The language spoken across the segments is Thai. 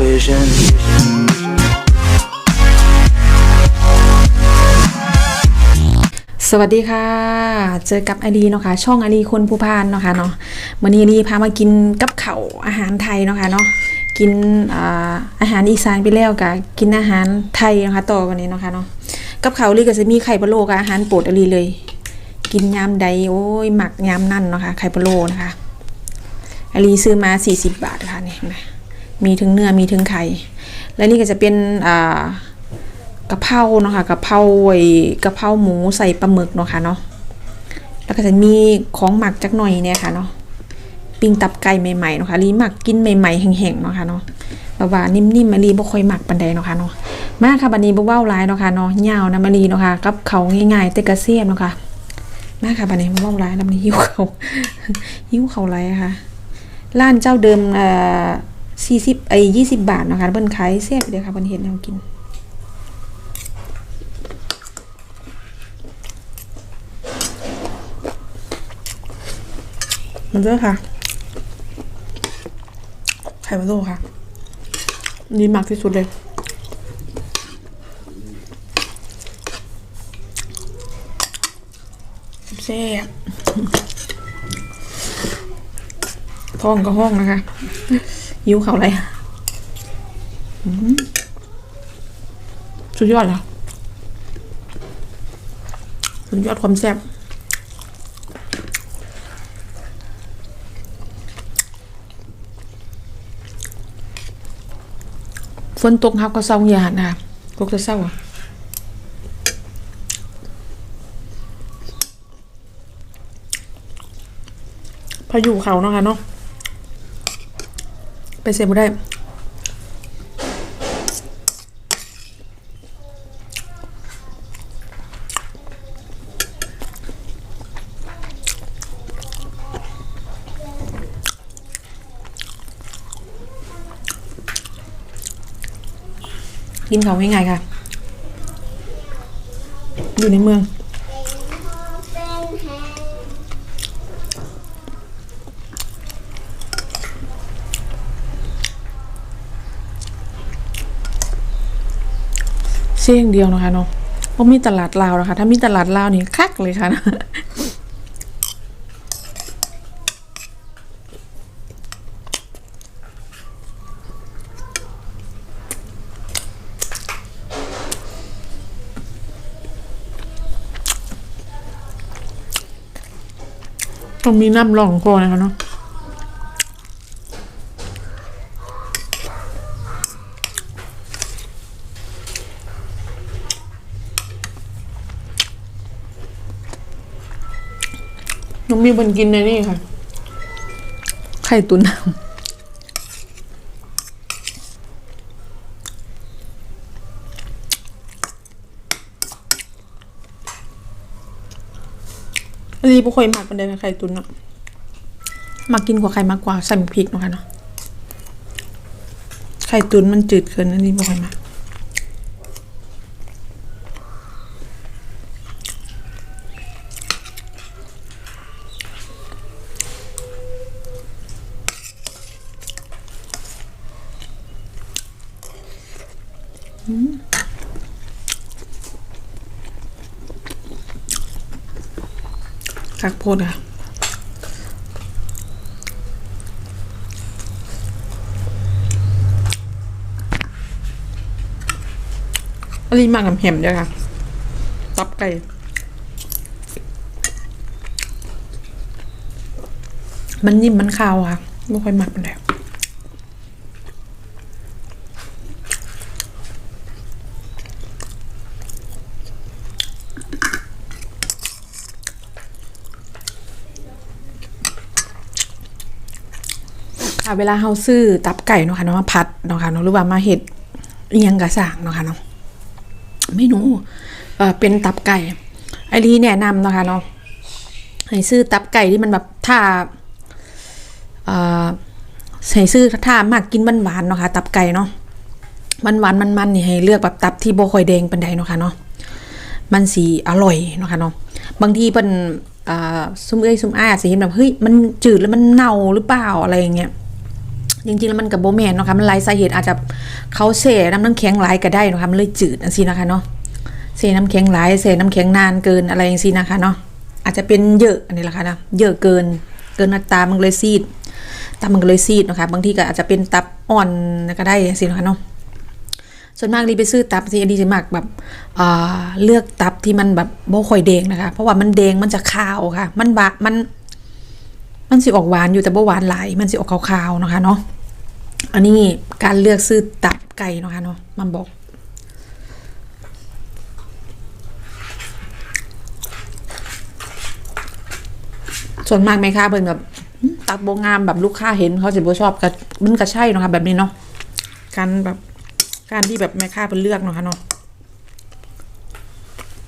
vision. สวัสดีค่ะ เจอกับไอดีเนาะค่ะช่องไอดีคนผู้พานเนาะค่ะเนาะวันนี้ไอดีพามากินกับเขาอาหารไทยเนาะค่ะเนาะกินอาหารอีสานไปแล้วกับกินอาหารไทยนะคะต่อวันนี้เนาะค่ะเนาะกับเขาลีก็จะมีไข่พะโลกับอาหารโปรดอลีเลย กินยามใดโอ้ยหมักยามนั่นเนาะค่ะไข่พะโลนะคะอลีซื้อมา 40 บาทค่ะเนี่เห็นไหม มีถึงเนื้อมีถึงไข่และนี่ก็จะเป็นอ่ากะเพราเนาะค่ะกะเพราไอ้กะเพราหมูใส่ปลาหมึกเนาะค่ะเนาะแล้วก็จะมีของหมักจักหน่อยเนี่ยค่ะเนาะปิ้งตับไก่ใหม่ๆเนาะค่ะรีหมักกินใหม่ๆแห้งๆเนาะค่ะเนาะแบบว่านิ่มๆมารีบ่ค่อยหมักปานใดเนาะค่ะเนาะมาค่ะบัดนี้บ่เว้าลายเนาะค่ะเนาะยาวนะมารีเนาะค่ะกับเขาง่ายๆแต่กระเสียบเนาะค่ะมาค่ะบัดนี้บ่เว้าลายแล้วมันหิวเขาหิวเขาวหลายอะค่ะร้านเจ้าเดิมเอ่อ 40ไอ้20บบาทนะคะเพิ่นขายแซ่บเด้อค่ะเพิ่นเฮ็ดให้เรากินมันเจอค่ะ ไข่พะโลค่ะ นี่มากที่สุดเลย แซ่บท้องก็ห้องนะคะ ยิ้วเขาอะไรสุดยอดเหรอสุดยอดความแซ่บฝนตกครับก็เศร้าหยาดนะคะกจะเศร้าอะพายุเขาเนาะค่ะเนาะ ไปเสียบ่ได้กินเขาง่ายๆค่ะ อยู่ในเมือง เสี่ยงเดียวนะคะเนาะว่ามีตลาดลาวนะคะ ถ้ามีตลาดลาวนี่คักเลยค่ะนะต้องมีน้ำรองคอนะคะเนาะ น้องมีบนกินในนี่ค่ะ ไข่ตุนน้ำอันนี้บุคอยหมักเป็นไดนะไข่ตุนอะมากินกว่าไข่มากกว่าใส่หมูพริกเนาะค่ะเนาะไข่ตุนมันจืดเกินอันนี้บุคอยหมัก โพดค่ะอันนี้มากกับเห็มด้วยค่ะ ตับไก่มันนิ่มมันคาวค่ะไม่ค่อยมักมันแล้ว ค่ะเวลาเฮาซื้อตับไก่เนาะค่ะเนาะมาผัดเนาะค่ะเนาะหรือว่ามาเห็ดอิหยังกระสางเนาะค่ะเนาะเมนูเอ่อเป็นตับไก่ไอรีแนะนำนาะค่ะเนาะให้ซื้อตับไก่ที่มันแบบถ้าเอ่อใส่ซื้อถ้ามากกินหวานๆเนาะค่ะตับไก่เนาะมันหวานมันมันๆนี่ให้เลือกแบบตับที่บ่ค่อยแดงปานใดเนาะค่ะเนาะมันสีอร่อยเนาะค่ะเนาะบางทีเป็นอ่าซุ่มเอ้ยซุ่มอ้ายอาจจะเห็นแบบเฮ้ยมันจืดแล้วมันเน่าหรือเปล่าอะไรอย่างเงี้ย จริงๆแล้วมันกับโบแมนเนาะค่ะมันหลายสาเหตุอาจจะเขาเสน้ำน้ำแข็งหลายก็ได้นะคะมันเลยจืดอันซีนะคะเนาะเสน้ำแข็งหลายเสน้ำแข็งนานเกินอะไรอย่างซีนะคะเนาะอาจจะเป็นเยอะอันนี้แหละค่ะนะเยอะเกินเกินตามันเลยซีดตับมันเลยซีดนะคะบางทีก็อาจจะเป็นตับอ่อนก็ได้สินะคะเนาะส่วนมากนี่ไปซื้อตับที่อันนี้จะมากแบบเลือกตับที่มันแบบโบค่อยแดงนะคะ เพราะว่ามันแดงมันจะคาวค่ะ มันบะมัน มันสิออกหวานอยู่แต่บ่หวานหลายมันสิออกขาวๆเนาะคะเนาะอันนี้การเลือกซื้อตับไก่เนาะคะเนาะมันบอกส่วนมากไหมคะเพิ่นแบบตับโบงามแบบลูกค้าเห็นเขาสิบ่ชอบก็มันก็ใช่เนาะค่ะแบบนี้เนาะการแบบการที่แบบแม่ค้าเป็นเลือกเนาะค่ะเนาะ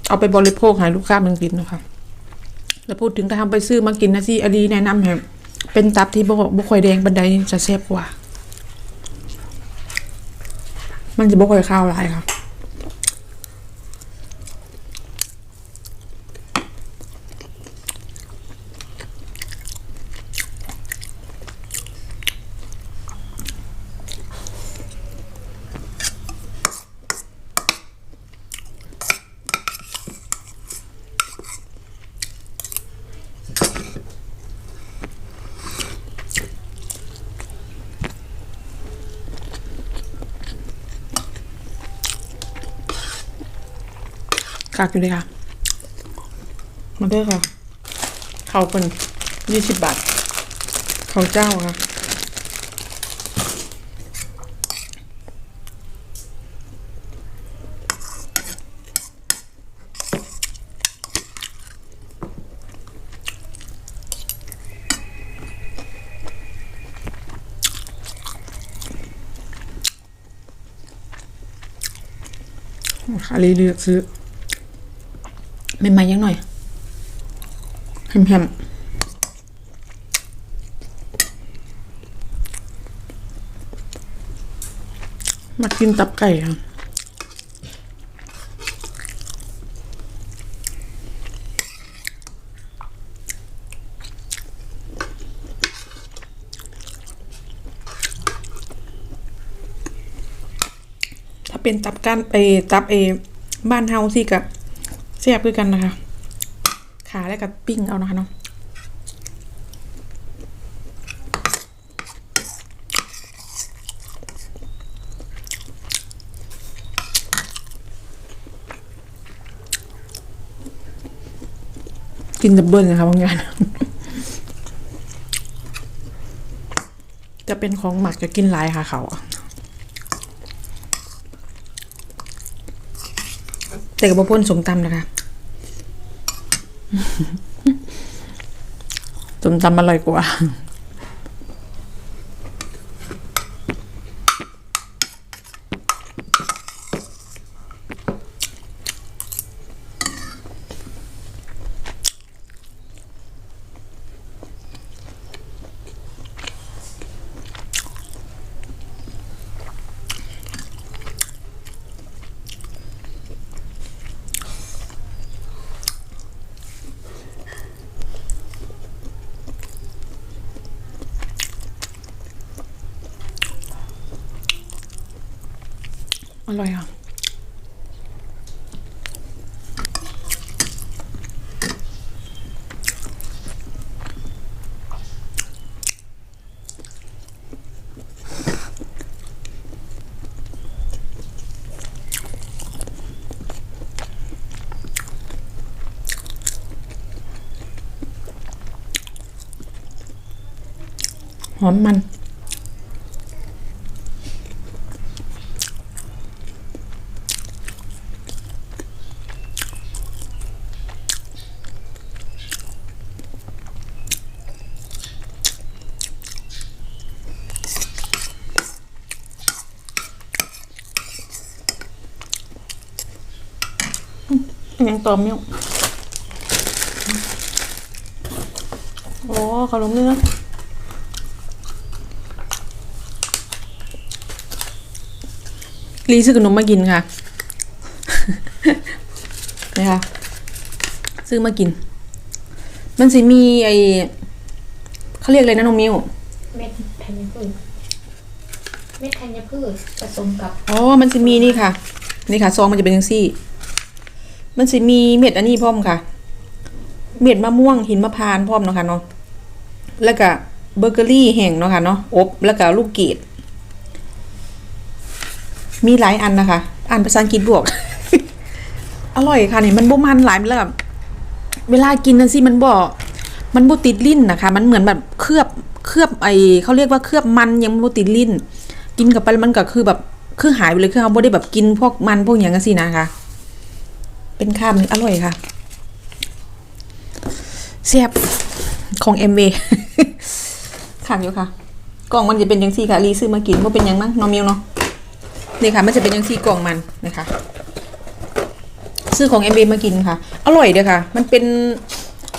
เอาไปบริโภคให้ลูกค้ามันกินเนาะค่ะ แล้วพูดถึงถ้าทำไปซื้อมากินนะสิอดีแนะนำให้เป็นตับที่บ่บ่ค่อยแดงบันไดจะแซ่บกว่า มันจะบ่ค่อยข้าวหลายค่ะ กากอยู่เลยค่ะ มาเด้อค่ะ เขาเป็นยี่สิบบาท เขาเจ้าค่ะค่ะรีเลือกซื้อ ใหม่ๆยังหน่อยแฮมๆมากินตับไก่ค่ะถ้าเป็นตับก้านเอตับเอ บ้านเฮาสิกับ แซ่บด้วยกันนะคะ ขาแล้วกับปิ้งเอานะคะเนาะกินดับเบิลนะคะบางอย่างจะเป็นของหมักจะกินหลายค่ะเขาอะ แต่กับบพ่นสมตำนะคะสมตำอร่อยกว่า ร่อยอะหอมมัน ยังตอมอยู่โอ้ขนมเนื้อรีซื้อขนมมากินค่ะนี่ค่ะซื้อมากิน มันสิมีไอเขาเรียกอะไรนะน้องมิวเม็ดแผ่นญี่ปุ่นแเม็ดธัญพืชผสมกับ อ๋อ มันจะมีนี่ค่ะ นี่ค่ะ ซองมันจะเป็นยังซี่ มันจะมีเม็ดอันนี้พร้อมค่ะ เม็ดมะม่วงหินมะพร้านพร้อมเนาะค่ะเนาะแล้วก็เบเกอรี่แห้งเนาะค่ะเนาะอบแล้วก็ลูกเกดมีหลายอันนะคะ อ่านภาษาอังกฤษบวก อร่อยค่ะนี่มันบ่มันหลายแล้วแบบเวลากินนั่นสิมันบ่มันบ่ติดลิ้นนะคะ มันเหมือนแบบเคลือบเคลือบไอเขาเรียกว่าเคลือบมันยังบ่ติดลิ้น กินกับไปมันก็คือแบบคือหายไปเลยคือเขาไม่ได้แบบกินพวกมันพวกอย่างนั้นสินะคะ เป็นข้ามนี่อร่อยค่ะเสียบของเอ็มเวขังอยู่ค่ะ กล่องมันจะเป็นยังซี่ค่ะรีซื้อมากินว่าเป็นยังมั้งน้องมิวเนาะนี่ค่ะ มันจะเป็นยังซี่กล่องมันนะคะ ซื้อของเอ็มเมากินค่ะ อร่อยเด้อค่ะ มันเป็น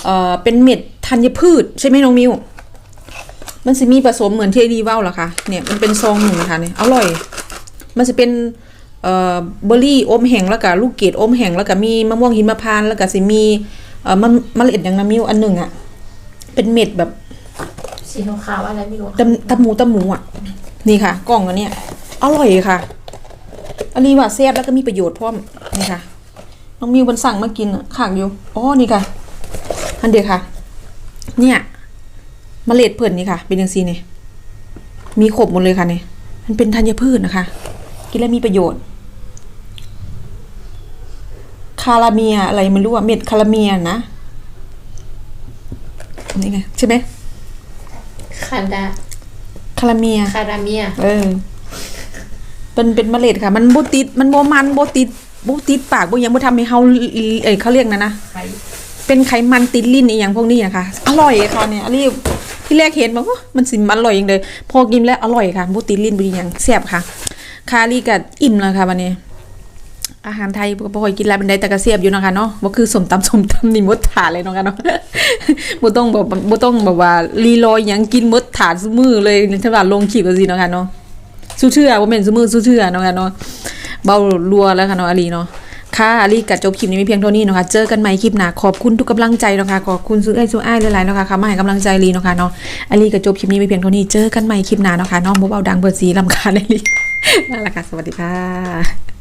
เอ่อเป็นเม็ดธัญพืช ใช่ไหมน้องมิวมันจะมีผสมเหมือนที่ดีเว้าเหรอคะเนี่ยมันเป็นซองหนึ่งนะคะเนี่ยอร่อย มันจะเป็น เอ่อเบอร์รี่อมแห้งแล้วก็ลูกเกดอมแห้งแล้วก็มีมะม่วงหิมพานต์แล้วก็สิมีเอ่อมะมะเล็ดอย่างน้ำมิวอันหนึ่งอะเป็นเม็ดแบบสีขาวๆอะไรไม่รู้ตำตำหมูตำหมูอะนี่ค่ะ กล่องอันเนี้ยอร่อยค่ะอันนี้ว่าแซ่บแล้วก็มีประโยชน์พร้อมนี่ค่ะน้องมิวมันสั่งมากินอะขางอยู่อ๋อนี่ค่ะอันเดียวค่ะ เนี่ยเมล็ดเพิ่นนี่ค่ะ เป็นยังซีเนี่ยมีขบหมดเลยค่ะเนี่ยมันเป็นธัญพืชนะคะ กินแล้วมีประโยชน์ คาราเมียอะไรไม่รู้อะเม็ดคาราเมียนะนี่ไงใช่ไหมคาดาคาราเมียคาราเมีย เออ เป็นเป็นเมล็ดค่ะ มันโบติดมันโบมันโบติดโบติดปากโบยังโบทำให้เฮาเอ้ยเขาเรียกนะนะไข่เป็นไขมันติดลิ้นอีอย่างพวกนี้นะคะอร่อยค่ะเนี่ยอันนี้ที่แรกเห็นบอกว่ามันสิมันอร่อยอย่างเลยพอกินแล้วอร่อยค่ะโบติดลิ้นบุอย่างแซ่บค่ะ คารีกับอิ่มแล้วค่ะวันนี้ อาหารไทยบ่ค่อยกินแล้วเป็นไดแต่ก็เสียบอยู่นะคะเนาะบ่คือสมตำสมตำนี่มดถาดเลยเนาะคะเนาะบ่ต้องแบบบ่ต้องแบบว่ารีลอยหยังกินมดถาดซุมือเลยถ้าว่าลงคลิปจังซี่เนาะค่ะเนาะสู้เชื่อบ่แม่นซุมือสู้เชื่อเนาะค่ะเนาะเบารัวแล้วค่ะเนาะอาลีเนาะค่ะอาลีกัจบคลิปนี้มีเพียงเท่านี้นะคะเจอกันใหม่คลิปหน้าขอบคุณทุกกำลังใจนะคะขอบคุณซื้อไอซื้ออ้ายหลายๆเนาะค่ะมาให้กำลังใจลีนะคะเนาะอาลีกัจบคลิปนี้มีเพียงเท่านี้เจอกันใหม่คลิปหน้าเนาะคะเน้องบ่เบาดังเบอร์สีลำคาญอาลีนั่นแหละค่ะสวัสดีค่ะ